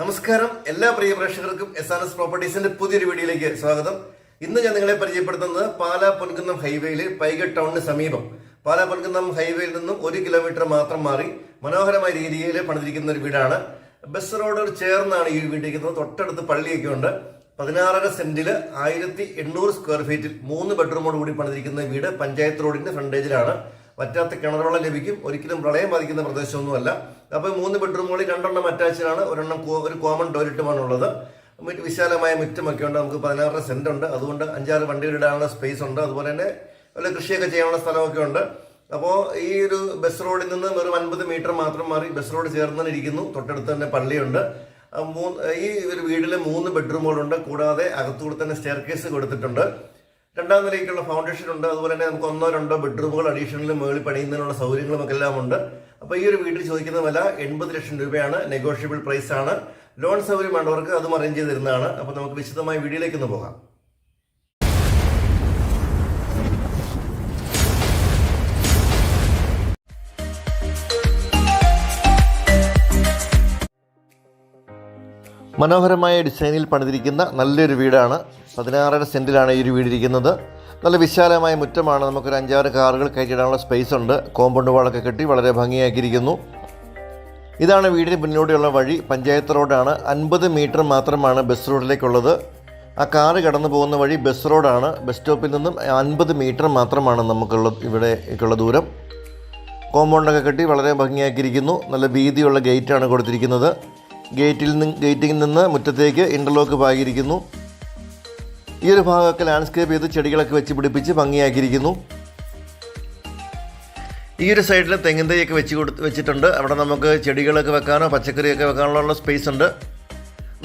നമസ്കാരം. എല്ലാ പ്രിയ പ്രേക്ഷകർക്കും എസ് ആർ എസ് പ്രോപ്പർട്ടീസിന്റെ പുതിയൊരു വീഡിയോയിലേക്ക് സ്വാഗതം. ഇന്ന് ഞാൻ നിങ്ങളെ പരിചയപ്പെടുത്തുന്നത് പാലാ പൊൻകുന്നം ഹൈവേയിൽ പൈഗ ടൗണിന് സമീപം. പാലാ പൊൻകുന്നം ഹൈവേയിൽ നിന്നും ഒരു കിലോമീറ്റർ മാത്രം മാറി മനോഹരമായ രീതിയിൽ പണിതിരിക്കുന്ന ഒരു വീടാണ്. ബസ് റോഡ് ചേർന്നാണ് ഈ വീട്ടിരിക്കുന്നത് തൊട്ടടുത്ത് പള്ളിയൊക്കെ ഉണ്ട്. പതിനാറര സെന്റിൽ ആയിരത്തി എണ്ണൂറ് സ്ക്വയർ ഫീറ്റിൽ മൂന്ന് ബെഡ്റൂമോട് കൂടി പണിതിരിക്കുന്ന വീട് പഞ്ചായത്ത് റോഡിന്റെ ഫ്രണ്ടേജിലാണ് വറ്റാത്ത കിണറുവെള്ളം ലഭിക്കും. ഒരിക്കലും പ്രളയം ബാധിക്കുന്ന പ്രദേശമൊന്നുമല്ല. അപ്പോൾ മൂന്ന് ബെഡ്റൂമുകളിൽ രണ്ടെണ്ണം അറ്റാച്ച്ഡാണ്. ഒരെണ്ണം ഒരു കോമൺ ടോയ്ലറ്റുമാണ് ഉള്ളത് വിശാലമായ മുറ്റമൊക്കെ ഉണ്ട്. നമുക്ക് പതിനാറര സെന്റ് ഉണ്ട്. അതുകൊണ്ട് അഞ്ചാറ് വണ്ടികൾ ഇടാനുള്ള സ്പേസ് ഉണ്ട്. അതുപോലെ തന്നെ വല്ല കൃഷിയൊക്കെ ചെയ്യാനുള്ള സ്ഥലമൊക്കെ ഉണ്ട്. അപ്പോൾ ഈ ഒരു ബസ് റോഡിൽ നിന്ന് വെറും അൻപത് മീറ്റർ മാത്രം മാറി ബസ് റോഡ് ചേർന്ന് ഇരിക്കുന്നു. തൊട്ടടുത്ത് തന്നെ പള്ളിയുണ്ട്. മൂന്ന് ഈ ഒരു വീട്ടിൽ മൂന്ന് ബെഡ്റൂമുകളുണ്ട്. കൂടാതെ അകത്തുകൂടെ തന്നെ സ്റ്റെയർ കേസ് കൊടുത്തിട്ടുണ്ട്. രണ്ടാം നിലയ്ക്കുള്ള ഫൗണ്ടേഷൻ ഉണ്ട്. അതുപോലെ തന്നെ നമുക്ക് ഒന്നോ രണ്ടോ ബെഡ്റൂമുകൾ അഡീഷണൽ മുകളിൽ പണിയുന്നതിനുള്ള സൗകര്യങ്ങളും ഒക്കെ എല്ലാം ഉണ്ട് അപ്പോൾ ഈ ഒരു വീട്ടിൽ ചോദിക്കുന്ന വില എൺപത് ലക്ഷം രൂപയാണ്. നെഗോഷ്യബിൾ പ്രൈസ് ആണ്. ലോൺ സൗകര്യം വേണ്ടവർക്ക് അതും അറേഞ്ച് ചെയ്ത് തരുന്നതാണ്. അപ്പോൾ നമുക്ക് വിശദമായി വീഡിയോയിലേക്ക് ഒന്ന് പോകാം. മനോഹരമായ ഡിസൈനിൽ പണിതിരിക്കുന്ന നല്ലൊരു വീടാണ് പതിനാറര സെന്റിലാണ് ഈ ഒരു വീടിരിക്കുന്നത് നല്ല വിശാലമായ മുറ്റമാണ്. നമുക്കൊരു അഞ്ചാറ് കാറുകൾ കയറ്റിയിടാനുള്ള സ്പേസ് ഉണ്ട്. കോമ്പൗണ്ട് വാളൊക്കെ കെട്ടി വളരെ ഭംഗിയാക്കിയിരിക്കുന്നു. ഇതാണ് വീടിന് മുന്നോടിയുള്ള വഴി. പഞ്ചായത്ത് റോഡാണ്. അൻപത് മീറ്റർ മാത്രമാണ് ബസ് റോഡിലേക്കുള്ളത് ആ കാറ് കടന്നു പോകുന്ന വഴി ബസ് റോഡാണ് ബസ് സ്റ്റോപ്പിൽ നിന്നും അൻപത് മീറ്റർ മാത്രമാണ് നമുക്കുള്ള ഇവിടേക്കുള്ള ദൂരം. കോമ്പൗണ്ടൊക്കെ കെട്ടി വളരെ ഭംഗിയാക്കിയിരിക്കുന്നു. നല്ല വീതിയുള്ള ഗേറ്റാണ് കൊടുത്തിരിക്കുന്നത്. ഗേറ്റിൽ നിന്ന് ഗേറ്റിൽ നിന്ന് മുറ്റത്തേക്ക് ഇന്റർലോക്ക് പാകിയിരിക്കുന്നു. ഈ ഒരു ഭാഗമൊക്കെ ലാൻഡ്സ്കേപ്പ് ചെയ്ത് ചെടികളൊക്കെ വെച്ച് പിടിപ്പിച്ച് ഭംഗിയാക്കിയിരിക്കുന്നു. ഈ ഒരു സൈഡിൽ തെങ്ങിൻ തൈയൊക്കെ വെച്ച് കൊടുത്ത് വെച്ചിട്ടുണ്ട്. അവിടെ നമുക്ക് ചെടികളൊക്കെ വെക്കാനോ പച്ചക്കറിയൊക്കെ വെക്കാനുള്ള സ്പേസ് ഉണ്ട്.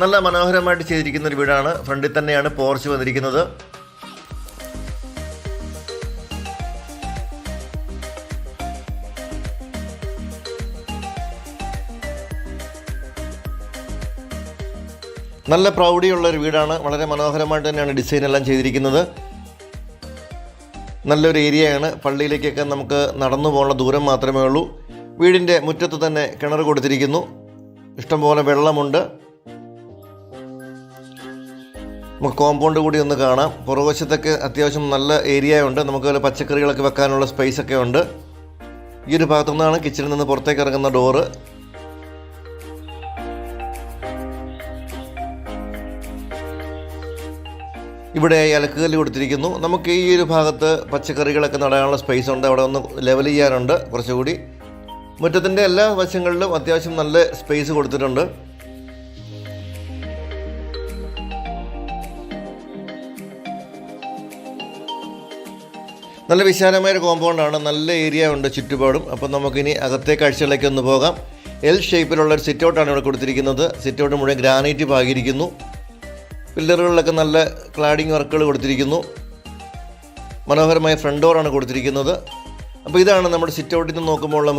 നല്ല മനോഹരമായിട്ട് ചെയ്തിരിക്കുന്ന ഒരു വീടാണ്. ഫ്രണ്ടിൽ തന്നെയാണ് പോർച്ച് വന്നിരിക്കുന്നത്. നല്ല പ്രൗഢിയുള്ള ഒരു വീടാണ്. വളരെ മനോഹരമായിട്ട് തന്നെയാണ് ഡിസൈൻ എല്ലാം ചെയ്തിരിക്കുന്നത്. നല്ലൊരു ഏരിയയാണ്. പള്ളിയിലേക്കൊക്കെ നമുക്ക് നടന്നു പോകാനുള്ള ദൂരം മാത്രമേ ഉള്ളൂ. വീടിന്റെ മുറ്റത്ത് തന്നെ കിണർ കൊടുത്തിരിക്കുന്നു. ഇഷ്ടംപോലെ വെള്ളമുണ്ട്. നമുക്ക് കോമ്പൗണ്ട് കൂടി ഒന്ന് കാണാം. പുറകുവശത്തൊക്കെ അത്യാവശ്യം നല്ല ഏരിയ ഉണ്ട്. നമുക്ക് പച്ചക്കറികളൊക്കെ വെക്കാനുള്ള സ്പേസ് ഒക്കെ ഉണ്ട്. ഈ ഒരു ഭാഗത്തു നിന്നാണ് കിച്ചണിൽ നിന്ന് പുറത്തേക്ക് ഇറങ്ങുന്ന ഡോറ് ഇവിടെ ഇലക്കുകല്ല് കൊടുത്തിരിക്കുന്നു. നമുക്ക് ഈ ഒരു ഭാഗത്ത് പച്ചക്കറികളൊക്കെ നടാനുള്ള സ്പേസ് ഉണ്ട്. അവിടെ ഒന്ന് ലെവൽ ചെയ്യാനുണ്ട് കുറച്ചുകൂടി. മുറ്റത്തിന്റെ എല്ലാ വശങ്ങളിലും അത്യാവശ്യം നല്ല സ്പേസ് കൊടുത്തിട്ടുണ്ട്. നല്ല വിശാലമായ ഒരു കോമ്പൗണ്ടാണ് നല്ല ഏരിയ ഉണ്ട് ചുറ്റുപാടും. അപ്പം നമുക്കിനി അകത്തെ കാഴ്ചകളിലേക്ക് ഒന്ന് പോകാം. എൽ ഷേപ്പിലുള്ള ഒരു സിറ്റ് ഔട്ടാണ് ഇവിടെ കൊടുത്തിരിക്കുന്നത്. സിറ്റ് ഔട്ട് മുഴുവൻ ഗ്രാനൈറ്റ് പാകിയിരിക്കുന്നു. പില്ലറുകളിലൊക്കെ നല്ല ക്ലാഡിങ് വർക്കുകൾ കൊടുത്തിരിക്കുന്നു. മനോഹരമായ ഫ്രണ്ട് ഡോറാണ് കൊടുത്തിരിക്കുന്നത്. അപ്പോൾ ഇതാണ് നമ്മുടെ സിറ്റ് ഔട്ടിൽ നിന്ന് നോക്കുമ്പോൾ ഉള്ള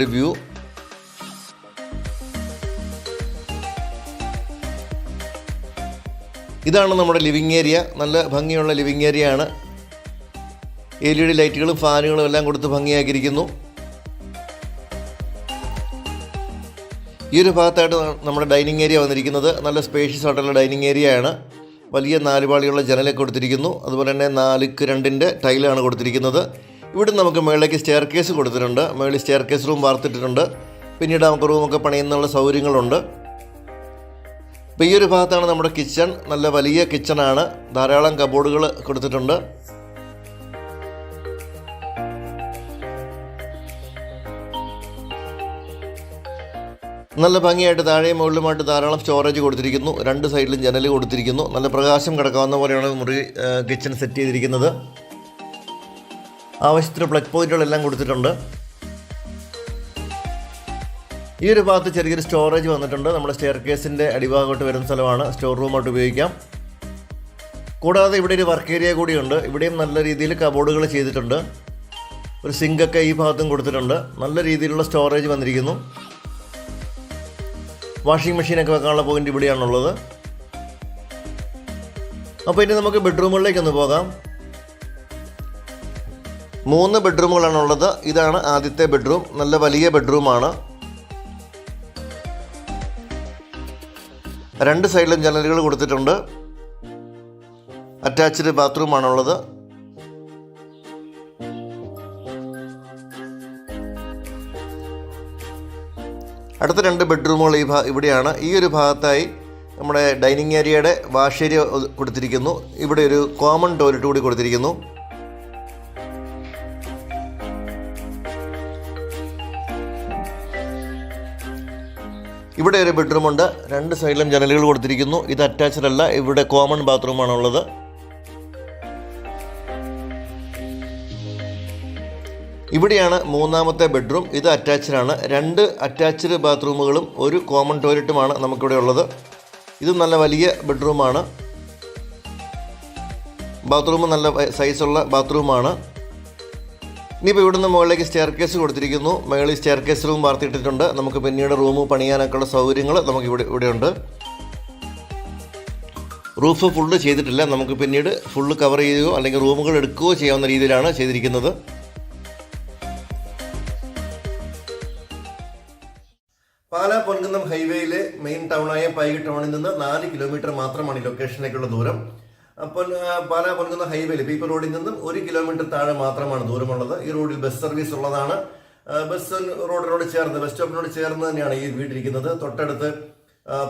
ഒരു വ്യൂ. ഇതാണ് നമ്മുടെ ലിവിങ് ഏരിയ. നല്ല ഭംഗിയുള്ള ലിവിങ് ഏരിയ ആണ് എൽ ഇ ഡി ലൈറ്റുകളും ഫാനുകളും എല്ലാം കൊടുത്ത് ഭംഗിയാക്കിയിരിക്കുന്നു. ഈ ഒരു ഭാഗത്തായിട്ട് നമ്മുടെ ഡൈനിങ് ഏരിയ വന്നിരിക്കുന്നത് നല്ല സ്പേഷ്യസ് ആയിട്ടുള്ള ഡൈനിങ് ഏരിയ ആണ്. വലിയ നാലുപാളിയുള്ള ജനലൊക്കെ കൊടുത്തിരിക്കുന്നു. അതുപോലെ തന്നെ നാലുക്ക് രണ്ടിന്റെ ടൈലാണ് കൊടുത്തിരിക്കുന്നത്. ഇവിടെ നമുക്ക് മുകളിലേക്ക് സ്റ്റെയർ കേസ് കൊടുത്തിട്ടുണ്ട്. മുകളിൽ സ്റ്റെയർ കേസ് റൂം വാർത്തിട്ടിട്ടുണ്ട്. പിന്നീട് നമുക്ക് റൂമൊക്കെ പണിയുന്നുള്ള സൗകര്യങ്ങളുണ്ട്. അപ്പോൾ ഈ ഒരു ഭാഗത്താണ് നമ്മുടെ കിച്ചൺ നല്ല വലിയ കിച്ചണാണ് ധാരാളം കബോർഡുകൾ കൊടുത്തിട്ടുണ്ട്. നല്ല ഭംഗിയായിട്ട് താഴെയും മുകളിലുമായിട്ട് ധാരാളം സ്റ്റോറേജ് കൊടുത്തിരിക്കുന്നു. രണ്ട് സൈഡിലും ജനൽ കൊടുത്തിരിക്കുന്നു. നല്ല പ്രകാശം കിടക്കാവുന്ന പോലെയാണ് മുറി കിച്ചൺ സെറ്റ് ചെയ്തിരിക്കുന്നത്. ആവശ്യത്തിന് പ്ലഗ് പോയിന്റുകളെല്ലാം കൊടുത്തിട്ടുണ്ട്. ഈ ഒരു ഭാഗത്ത് ചെറിയൊരു സ്റ്റോറേജ് വന്നിട്ടുണ്ട്. നമ്മുടെ സ്റ്റെയർ കേസിന്റെ അടിഭാഗത്തോട്ട് വരുന്ന സ്ഥലമാണ്. സ്റ്റോർ റൂമായിട്ട് ഉപയോഗിക്കാം. കൂടാതെ ഇവിടെ ഒരു വർക്ക് ഏരിയ കൂടിയുണ്ട്. ഇവിടെയും നല്ല രീതിയിൽ കബോർഡുകൾ ചെയ്തിട്ടുണ്ട്. ഒരു സിങ്കൊക്കെ ഈ ഭാഗത്തും കൊടുത്തിട്ടുണ്ട്. നല്ല രീതിയിലുള്ള സ്റ്റോറേജ് വന്നിരിക്കുന്നു. വാഷിംഗ് മെഷീനൊക്കെ വെക്കാനുള്ള പോയിന്റ് ഇവിടെയാണുള്ളത്. അപ്പോൾ ഇനി നമുക്ക് ബെഡ്റൂമുകളിലേക്ക് ഒന്ന് പോകാം. മൂന്ന് ബെഡ്റൂമുകളാണുള്ളത്. ഇതാണ് ആദ്യത്തെ ബെഡ്റൂം. നല്ല വലിയ ബെഡ്റൂമാണ്. രണ്ട് സൈഡിലും ജനലുകൾ കൊടുത്തിട്ടുണ്ട്. അറ്റാച്ച്ഡ് ബാത്റൂമാണുള്ളത്. അടുത്ത രണ്ട് ബെഡ്റൂമുകൾ ഈ ഇവിടെയാണ്. ഈ ഒരു ഭാഗത്തായി നമ്മുടെ ഡൈനിങ് ഏരിയയുടെ വാഷ് ഏരിയ കൊടുത്തിരിക്കുന്നു. ഇവിടെ ഒരു കോമൺ ടോയ്ലറ്റ് കൂടി കൊടുത്തിരിക്കുന്നു. ഇവിടെ ഒരു ബെഡ്റൂമുണ്ട് രണ്ട് സൈഡിലും ജനലുകൾ കൊടുത്തിരിക്കുന്നു. ഇത് അറ്റാച്ച്ഡ് അല്ല. ഇവിടെ കോമൺ ബാത്റൂമാണുള്ളത് ഇവിടെയാണ് മൂന്നാമത്തെ ബെഡ്റൂം. ഇത് അറ്റാച്ച്ഡ് ആണ് രണ്ട് അറ്റാച്ച്ഡ് ബാത്റൂമുകളും ഒരു കോമൺ ടോയ്ലറ്റുമാണ് നമുക്കിവിടെ ഉള്ളത്. ഇത് നല്ല വലിയ ബെഡ്റൂമാണ്. ബാത്റൂം നല്ല സൈസുള്ള ബാത്റൂമാണ്. ഇനിയിപ്പോൾ ഇവിടുന്ന് മുകളിലേക്ക് സ്റ്റെയർ കേസ് കൊടുത്തിരിക്കുന്നു. മുകളിൽ സ്റ്റെയർ കേസ് റൂം വാർത്തിയിട്ടിട്ടുണ്ട് നമുക്ക് പിന്നീട് റൂം പണിയാനൊക്കെയുള്ള സൗകര്യങ്ങൾ നമുക്ക് ഇവിടെ ഇവിടെയുണ്ട്. റൂഫ് ഫുള്ള് ചെയ്തിട്ടില്ല. നമുക്ക് പിന്നീട് ഫുള്ള് കവർ ചെയ്യുകയോ അല്ലെങ്കിൽ റൂമുകൾ എടുക്കുകയോ ചെയ്യാവുന്ന രീതിയിലാണ് ചെയ്തിരിക്കുന്നത്. പാലാ പൊൻകുന്നം ഹൈവേയിലെ മെയിൻ ടൗണായ പൈകി ടൗണിൽ നിന്ന് നാല് കിലോമീറ്റർ മാത്രമാണ് ഈ ലൊക്കേഷനിലേക്കുള്ള ദൂരം. അപ്പോൾ പാലാ പൊൻകുന്നം ഹൈവേയിൽ പീപ്പിൾ റോഡിൽ നിന്നും ഒരു കിലോമീറ്റർ താഴെ മാത്രമാണ് ദൂരമുള്ളത്. ഈ റോഡിൽ ബസ് സർവീസ് ഉള്ളതാണ്. ബസ് റോഡിനോട് ചേർന്ന് ബസ് സ്റ്റോപ്പിനോട് ചേർന്ന് തന്നെയാണ് ഈ വീടിരിക്കുന്നത് തൊട്ടടുത്ത്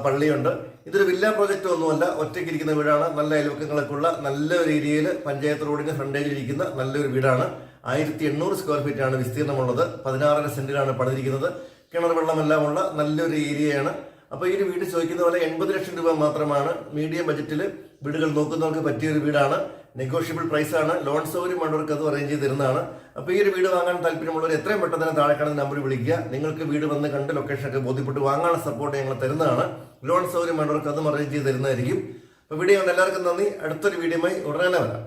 പള്ളിയുണ്ട്. ഇതൊരു വില്ല പ്രോജക്റ്റ് ഒന്നുമല്ല. ഒറ്റയ്ക്ക് ഇരിക്കുന്ന വീടാണ്. നല്ല അയൽവക്കങ്ങളൊക്കെ ഉള്ള നല്ലൊരു ഏരിയയിൽ പഞ്ചായത്ത് റോഡിന് ഫ്രണ്ടേജിൽ ഇരിക്കുന്ന നല്ലൊരു വീടാണ്. ആയിരത്തി എണ്ണൂറ് സ്ക്വയർ ഫീറ്റ് ആണ് വിസ്തീർണമുള്ളത്. പതിനാറര സെന്റിലാണ് പണിതിരിക്കുന്നത്. കിണർ വെള്ളമെല്ലാം ഉള്ള നല്ലൊരു ഏരിയയാണ്. അപ്പോൾ ഈ ഒരു വീട് ചോദിക്കുന്ന പോലെ എൺപത് ലക്ഷം രൂപ മാത്രമാണ് മീഡിയം ബജറ്റിൽ വീടുകൾ നോക്കുന്നവർക്ക് പറ്റിയ ഒരു വീടാണ്. നെഗോഷ്യബിൾ പ്രൈസ് ആണ്. ലോൺ സൗകര്യം വേണ്ടവർക്ക് അത് അറേഞ്ച് ചെയ്ത് തരുന്നതാണ്. അപ്പോൾ ഈ ഒരു വീട് വാങ്ങാൻ താല്പര്യമുള്ളവർ എത്രയും പെട്ടെന്ന് തന്നെ താഴെ കാണുന്ന നമ്പർ വിളിക്കുക. നിങ്ങൾക്ക് വീട് വന്ന് കണ്ട് ലൊക്കേഷനൊക്കെ ബോധ്യപ്പെട്ട് വാങ്ങാനുള്ള സപ്പോർട്ട് ഞങ്ങൾ തരുന്നതാണ്. ലോൺ സൗകര്യം വേണ്ടവർക്ക് അതും അറേഞ്ച് ചെയ്ത് തരുന്നതായിരിക്കും. അപ്പോൾ വീഡിയോ എല്ലാവർക്കും നന്ദി. അടുത്തൊരു വീഡിയോയുമായി ഉടനെ വരാം.